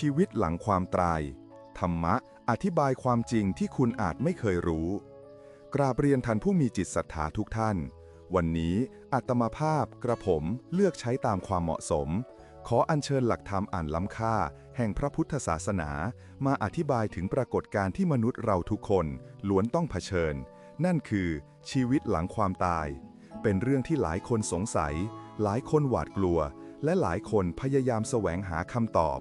ชีวิตหลังความตาย ธรรมะอธิบายความจริงที่คุณอาจไม่เคยรู้ กราบเรียนท่านผู้มีจิตศรัทธาทุกท่าน วันนี้อัตมาภาพกระผมเลือกใช้ตามความเหมาะสม ขออัญเชิญหลักธรรมอ่านล้ำค่า แห่งพระพุทธศาสนา มาอธิบายถึงปรากฏการณ์ที่มนุษย์เราทุกคนล้วนต้องเผชิญ นั่นคือ ชีวิตหลังความตาย เป็นเรื่องที่หลายคนสงสัย หลายคนหวาดกลัว และหลายคนพยายามแสวงหาคำตอบ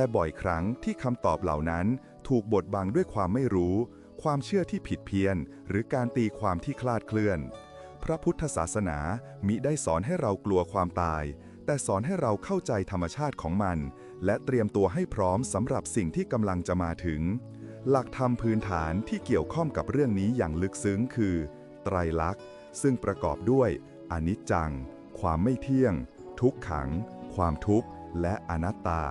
แต่บ่อยครั้งที่คำตอบเหล่านั้นถูกบดบังด้วยความไม่รู้ ความเชื่อที่ผิดเพี้ยน หรือการตีความที่คลาดเคลื่อน พระพุทธศาสนามิได้สอนให้เรากลัวความตาย แต่สอนให้เราเข้าใจธรรมชาติของมัน และเตรียมตัวให้พร้อมสำหรับสิ่งที่กำลังจะมาถึง หลักธรรมพื้นฐานที่เกี่ยวข้องกับเรื่องนี้อย่างลึกซึ้งคือ ไตรลักษณ์ ซึ่งประกอบด้วย อนิจจัง ความไม่เที่ยง ทุกขัง ความทุกข์ และอนัตตา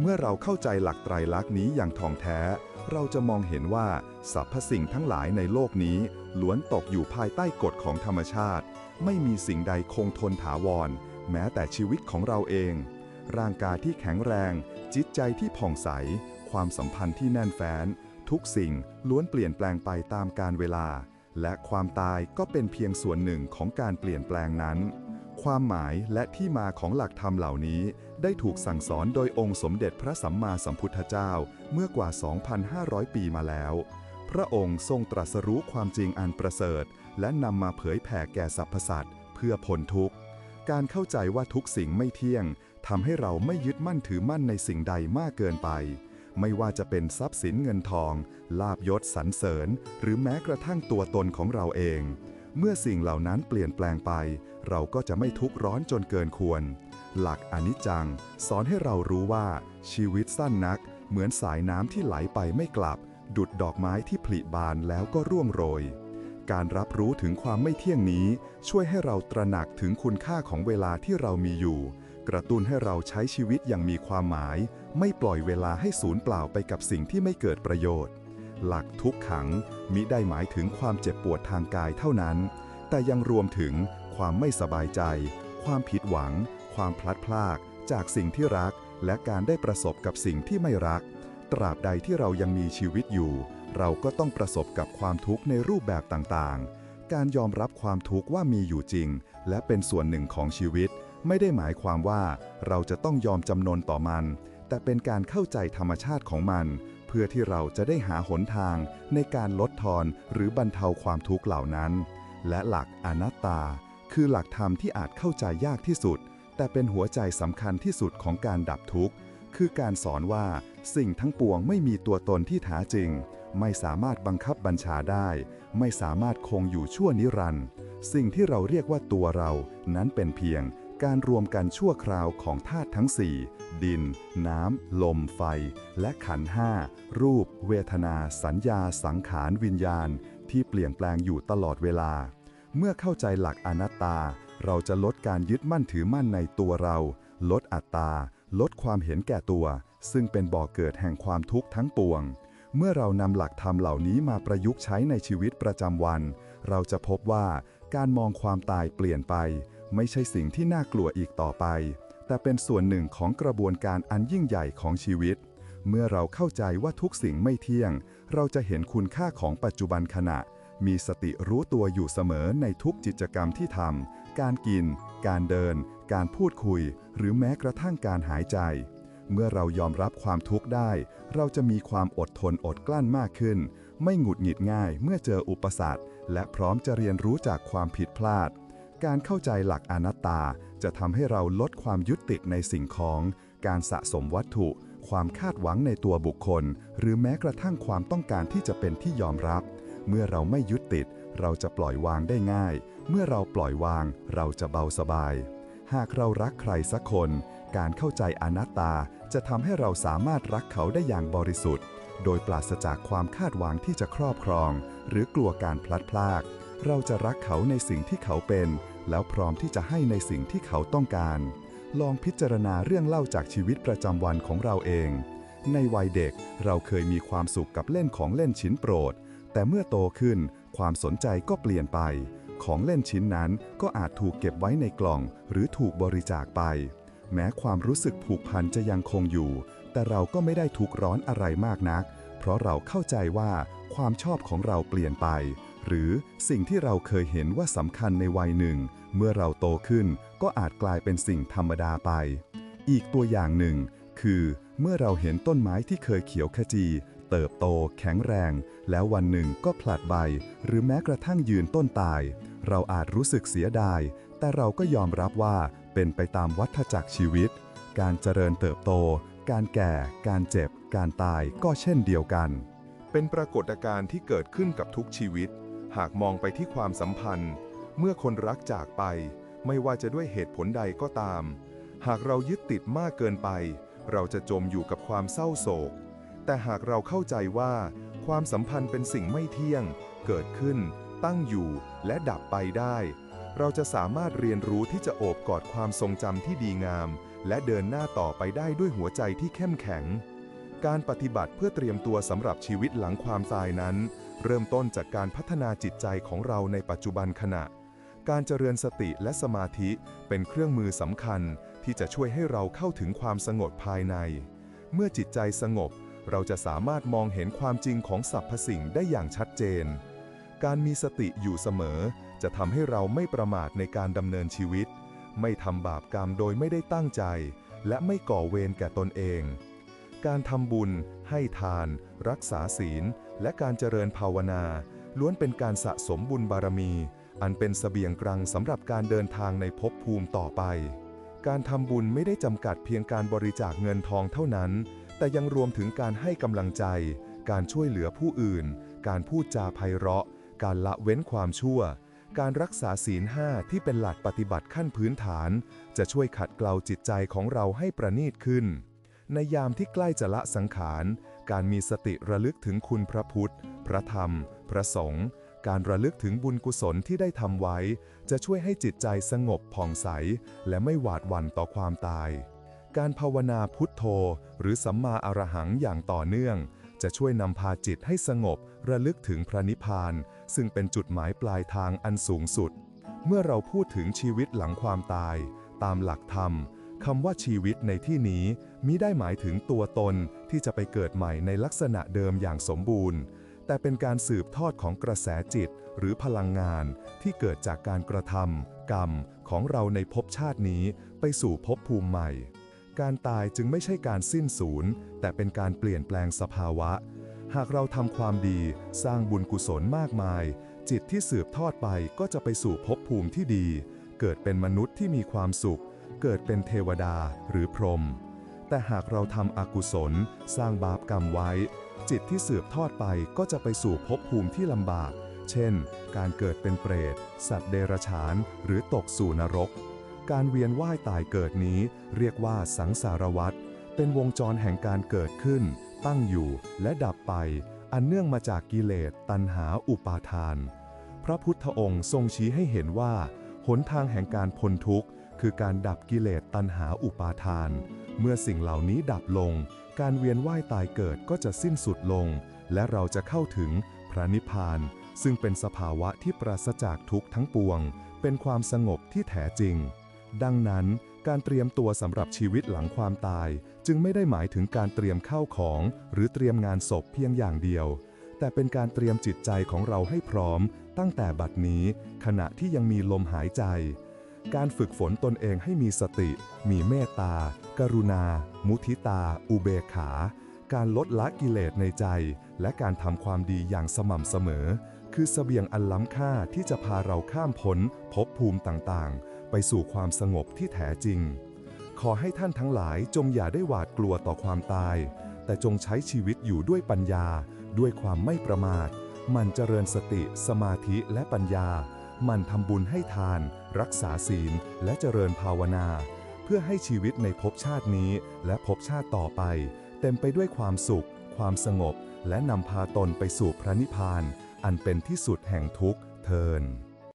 เมื่อเราเข้าใจหลักไตรลักษณ์นี้อย่างท่องแท้ เราจะมองเห็นว่าสรรพสิ่งทั้งหลายในโลกนี้ ล้วนตกอยู่ภายใต้กฎของธรรมชาติ ไม่มีสิ่งใดคงทนถาวร แม้แต่ชีวิตของเราเอง ร่างกายที่แข็งแรง จิตใจที่ผ่องใส ความสัมพันธ์ที่แน่นแฟ้น ทุกสิ่งล้วนเปลี่ยนแปลงไปตามกาลเวลา และความตายก็เป็นเพียงส่วนหนึ่งของการเปลี่ยนแปลงนั้น ความหมายและที่มาของหลักธรรมเหล่านี้ ได้ถูกสั่งสอนโดยองค์สมเด็จพระสัมมาสัมพุทธเจ้าเมื่อกว่า 2,500 ปีมาแล้ว พระองค์ทรงตรัสรู้ความจริงอันประเสริฐ และนำมาเผยแผ่แก่สรรพสัตว์เพื่อพ้นทุกข์ การเข้าใจว่าทุกสิ่งไม่เที่ยงทำให้เราไม่ยึดมั่นถือมั่นในสิ่งใดมากเกินไป ไม่ว่าจะเป็นทรัพย์สินเงินทอง ลาบยศสรรเสริญ หรือแม้กระทั่งตัวตนของเราเอง เมื่อสิ่งเหล่านั้นเปลี่ยนแปลงไป เราก็จะไม่ทุกข์ร้อนจนเกินควร หลักอนิจจัง สอนให้เรารู้ว่าชีวิตสั้นนัก เหมือนสายน้ำที่ไหลไปไม่กลับ ดุดดอกไม้ที่ผลิบานแล้วก็ร่วงโรย การรับรู้ถึงความไม่เที่ยงนี้ ช่วยให้เราตระหนักถึงคุณค่าของเวลาที่เรามีอยู่ กระตุ้นให้เราใช้ชีวิตอย่างมีความหมาย ไม่ปล่อยเวลาให้สูญเปล่าไปกับสิ่งที่ไม่เกิดประโยชน์ หลักทุกขังมิได้หมายถึงความเจ็บปวดทางกายเท่านั้น แต่ยังรวมถึงความไม่สบายใจ ความผิดหวัง ความพลัดพรากจากสิ่งที่รัก และการได้ประสบกับสิ่งที่ไม่รัก ตราบใดที่เรายังมีชีวิตอยู่ เราก็ต้องประสบกับความทุกข์ในรูปแบบต่างๆ การยอมรับความทุกข์ว่ามีอยู่จริง และเป็นส่วนหนึ่งของชีวิต ไม่ได้หมายความว่าเราจะต้องยอมจำนนต่อมัน แต่เป็นการเข้าใจธรรมชาติของมัน เพื่อที่เราจะได้หาหนทางในการลดทอนหรือบรรเทาความทุกข์เหล่านั้น และหลักอนัตตา คือหลักธรรมที่อาจเข้าใจยากที่สุด แต่เป็นหัวใจสำคัญที่สุดของการดับทุกข์ คือการสอนว่าสิ่งทั้งปวงไม่มีตัวตนที่แท้จริง ไม่สามารถบังคับบัญชาได้ ไม่สามารถคงอยู่ชั่วนิรันดร์สิ่งที่เราเรียกว่าตัวเรา นั้นเป็นเพียงการรวมกันชั่วคราวของธาตุทั้ง4ดิน น้ำ ลม ไฟ และขันห้า รูป เวทนา สัญญา สังขาร วิญญาณ ที่เปลี่ยนแปลงอยู่ตลอดเวลา เมื่อเข้าใจหลักอนัตตา เราจะลดการยึดมั่นถือมั่นในตัวเรา ลดอัตตา ลดความเห็นแก่ตัว ซึ่งเป็นบ่อกเกิดแห่งความทุกข์ทั้งปวง เมื่อเรานำหลักธรรมเหล่านี้มาประยุกต์ใช้ในชีวิตประจำวัน เราจะพบว่าการมองความตายเปลี่ยนไป ไม่ใช่สิ่งที่น่ากลัวอีกต่อไป แต่เป็นส่วนหนึ่งของกระบวนการอันยิ่งใหญ่ของชีวิต เมื่อเราเข้าใจว่าทุกสิ่งไม่เที่ยง เราจะเห็นคุณค่าของปัจจุบันขณะ มีสติรู้ตัวอยู่เสมอในทุกกิจกรรมที่ทำ การกิน การเดิน การพูดคุย หรือแม้กระทั่งการหายใจ เมื่อเรายอมรับความทุกข์ได้ เราจะมีความอดทนอดกลั้นมากขึ้น ไม่หงุดหงิดง่ายเมื่อเจออุปสรรค และพร้อมจะเรียนรู้จากความผิดพลาด การเข้าใจหลักอนัตตา จะทำให้เราลดความยึดติดในสิ่งของ การสะสมวัตถุ ความคาดหวังในตัวบุคคล หรือแม้กระทั่งความต้องการที่จะเป็นที่ยอมรับ เมื่อเราไม่ยึดติด เราจะปล่อยวางได้ง่าย เมื่อเราปล่อยวางเราจะเบาสบาย หากเรารักใครสักคน การเข้าใจอนัตตาจะทำให้เราสามารถรักเขาได้อย่างบริสุทธิ์ โดยปราศจากความคาดหวังที่จะครอบครอง หรือกลัวการพลัดพราก เราจะรักเขาในสิ่งที่เขาเป็น แล้วพร้อมที่จะให้ในสิ่งที่เขาต้องการ ลองพิจารณาเรื่องเล่าจากชีวิตประจำวันของเราเองในวัยเด็กเราเคยมีความสุขกับเล่นของเล่นชิ้นโปรด แต่เมื่อโตขึ้นความสนใจก็เปลี่ยนไป ของเล่นชิ้นนั้นก็อาจถูกเก็บไว้ในกล่อง หรือถูกบริจาคไป แม้ความรู้สึกผูกพันจะยังคงอยู่ แต่เราก็ไม่ได้ทุกร้อนอะไรมากนัก เพราะเราเข้าใจว่าความชอบของเราเปลี่ยนไป หรือสิ่งที่เราเคยเห็นว่าสำคัญในวัยหนึ่ง เมื่อเราโตขึ้นก็อาจกลายเป็นสิ่งธรรมดาไป อีกตัวอย่างหนึ่ง คือ เมื่อเราเห็นต้นไม้ที่เคยเขียวขจี เติบโต แข็งแรง แล้ววันหนึ่งก็ผลัดใบ หรือแม้กระทั่งยืนต้นตาย เราอาจรู้สึกเสียดาย แต่เราก็ยอมรับว่าเป็นไปตามวัฏจักรชีวิต การเจริญเติบโต การแก่ การเจ็บ การตายก็เช่นเดียวกัน เป็นปรากฏการณ์ที่เกิดขึ้นกับทุกชีวิต หากมองไปที่ความสัมพันธ์ เมื่อคนรักจากไป ไม่ว่าจะด้วยเหตุผลใดก็ตาม หากเรายึดติดมากเกินไป เราจะจมอยู่กับความเศร้าโศก แต่หากเราเข้าใจว่า ความสัมพันธ์เป็นสิ่งไม่เที่ยง เกิดขึ้น ตั้งอยู่ และดับไปได้ เราจะสามารถเรียนรู้ที่จะโอบกอดความทรงจำที่ดีงาม และเดินหน้าต่อไปได้ด้วยหัวใจที่เข้มแข็ง การปฏิบัติเพื่อเตรียมตัวสำหรับชีวิตหลังความตายนั้น เริ่มต้นจากการพัฒนาจิตใจของเราในปัจจุบันขณะ การเจริญสติและสมาธิเป็นเครื่องมือสำคัญที่จะช่วยให้เราเข้าถึงความสงบภายใน เมื่อจิตใจสงบ เราจะสามารถมองเห็นความจริงของสรรพสิ่งได้อย่างชัดเจน การมีสติอยู่เสมอ จะทำให้เราไม่ประมาทในการดำเนินชีวิต ไม่ทำบาปกรรมโดยไม่ได้ตั้งใจ และไม่ก่อเวรแก่ตนเอง การทำบุญ ให้ทาน รักษาศีล และการเจริญภาวนา ล้วนเป็นการสะสมบุญบารมี อันเป็นเสบียงกรังสำหรับการเดินทางในภพภูมิต่อไป การทำบุญไม่ได้จำกัดเพียงการบริจาคเงินทองเท่านั้น แต่ยังรวมถึงการให้กำลังใจ การช่วยเหลือผู้อื่น การพูดจาไพเราะ การละเว้นความชั่ว การรักษาศีลห้าที่เป็นหลักปฏิบัติขั้นพื้นฐาน จะช่วยขัดเกลาจิตใจของเราให้ประณีตขึ้น ในยามที่ใกล้จะละสังขาร การมีสติระลึกถึงคุณพระพุทธ พระธรรม พระสงฆ์การระลึกถึงบุญกุศลที่ได้ทำไว้ จะช่วยให้จิตใจสงบผ่องใส และไม่หวาดหวั่นต่อความตาย การภาวนาพุทโธ หรือสัมมาอรหังอย่างต่อเนื่อง จะช่วยนำพาจิตให้สงบ ระลึกถึงพระนิพพาน ซึ่งเป็นจุดหมายปลายทางอันสูงสุด เมื่อเราพูดถึงชีวิตหลังความตาย ตามหลักธรรมคำว่าชีวิตในที่นี้มิได้หมายถึงตัวตนที่จะไปเกิดใหม่ในลักษณะเดิมอย่างสมบูรณ์ แต่เป็นการสืบทอดของกระแสจิตหรือพลังงานที่เกิดจากการกระทำกรรมของเราในภพชาตินี้ไปสู่ภพภูมิใหม่ การตายจึงไม่ใช่การสิ้นสูญแต่เป็นการเปลี่ยนแปลงสภาวะ หากเราทำความดีสร้างบุญกุศลมากมาย จิตที่สืบทอดไปก็จะไปสู่ภพภูมิที่ดี เกิดเป็นมนุษย์ที่มีความสุข เกิดเป็นเทวดาหรือพรหมแต่หากเราทำอกุศล สร้างบาปกรรมไว้ จิตที่สืบทอดไปก็จะไปสู่ภพภูมิที่ลำบาก เช่น การเกิดเป็นเปรต สัตว์เดรัจฉาน หรือตกสู่นรก การเวียนว่ายตายเกิดนี้ เรียกว่าสังสารวัฏเป็นวงจรแห่งการเกิดขึ้น ตั้งอยู่และดับไป อันเนื่องมาจากกิเลสตัณหาอุปาทาน พระพุทธองค์ทรงชี้ให้เห็นว่า หนทางแห่งการพ้นทุกข์ คือการดับกิเลสตัณหาอุปาทาน เมื่อสิ่งเหล่านี้ดับลง การเวียนว่ายตายเกิดก็จะสิ้นสุดลง และเราจะเข้าถึงพระนิพพาน ซึ่งเป็นสภาวะที่ปราศจากทุกข์ทั้งปวง เป็นความสงบที่แท้จริง ดังนั้นการเตรียมตัวสำหรับชีวิตหลังความตาย จึงไม่ได้หมายถึงการเตรียมข้าวของ หรือเตรียมงานศพเพียงอย่างเดียว แต่เป็นการเตรียมจิตใจของเราให้พร้อม ตั้งแต่บัดนี้ ขณะที่ยังมีลมหายใจ การฝึกฝนตนเองให้มีสติ มีเมตตา กรุณา มุทิตา อุเบกขา การลดละกิเลสในใจ และการทำความดีอย่างสม่ำเสมอ คือเสบียงอันล้ำค่าที่จะพาเราข้ามพ้นภพภูมิต่างๆ ไปสู่ความสงบที่แท้จริง ขอให้ท่านทั้งหลายจงอย่าได้หวาดกลัวต่อความตาย แต่จงใช้ชีวิตอยู่ด้วยปัญญา ด้วยความไม่ประมาท มันเจริญสติ สมาธิและปัญญา มันทำบุญให้ทาน รักษาศีล และเจริญภาวนา เพื่อให้ชีวิตในภพชาตินี้ และภพชาติต่อไป เต็มไปด้วยความสุข ความสงบ และนำพาตนไปสู่พระนิพพาน อันเป็นที่สุดแห่งทุกข์เทิน